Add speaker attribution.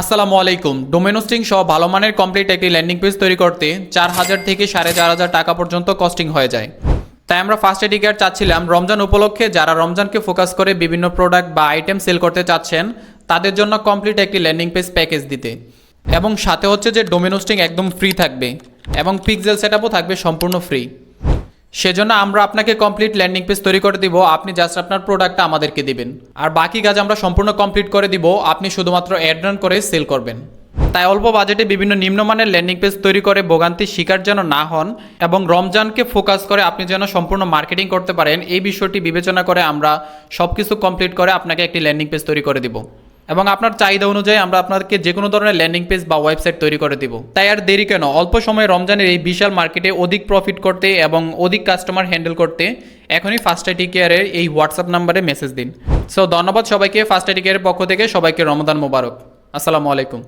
Speaker 1: আসসালামু আলাইকুম। ডোমেনোস্টিং সহ ভালো মানের কমপ্লিট একটি ল্যান্ডিং পেজ তৈরি করতে চার হাজার থেকে সাড়ে চার হাজার টাকা পর্যন্ত কস্টিং হয়ে যায়। তাই আমরা ফার্স্ট এডিকার চাচ্ছিলাম, রমজান উপলক্ষে যারা রমজানকে ফোকাস করে বিভিন্ন প্রোডাক্ট বা আইটেম সেল করতে চাচ্ছেন, তাদের জন্য কমপ্লিট একটি ল্যান্ডিং পেজ প্যাকেজ দিতে। এবং সাথে হচ্ছে যে ডোমেনোস্টিং একদম ফ্রি থাকবে এবং পিক্সেল সেটআপও থাকবে সম্পূর্ণ ফ্রি সেজন্য আমরা আপনাকে কমপ্লিট ল্যান্ডিং পেজ তৈরি করে দিব। আপনি জাস্ট আপনার প্রোডাক্টটা আমাদেরকে দিবেন। আর বাকি কাজ আমরা সম্পূর্ণ কমপ্লিট করে দিব। আপনি শুধুমাত্র অ্যাড রান করে সেল করবেন। তাই অল্প বাজেটে বিভিন্ন নিম্নমানের ল্যান্ডিং পেজ তৈরি করে ভোগান্তির শিকার যেন না হন এবং রমজানকে ফোকাস করে আপনি যেন সম্পূর্ণ মার্কেটিং করতে পারেন, এই বিষয়টি বিবেচনা করে আমরা সব কিছু কমপ্লিট করে আপনাকে একটি ল্যান্ডিং পেজ তৈরি করে দিব। এবং আপনার চাহিদা অনুযায়ী আমরা আপনাদেরকে যে কোনো ধরনের ল্যান্ডিং পেজ বা ওয়েবসাইট তৈরি করে দিব। তাই আর দেরি কেন? অল্প সময়ে রমজানের এই বিশাল মার্কেটে অধিক প্রফিট করতে এবং অধিক কাস্টমার হ্যান্ডেল করতে এখনই ফার্স্ট আইটি কেয়ারের এই হোয়াটসঅ্যাপ নাম্বারে মেসেজ দিন। সো ধন্যবাদ সবাইকে ফার্স্ট আইটি কেয়ারের পক্ষ থেকে সবাইকে রমদান মোবারক। আসসালামু আলাইকুম।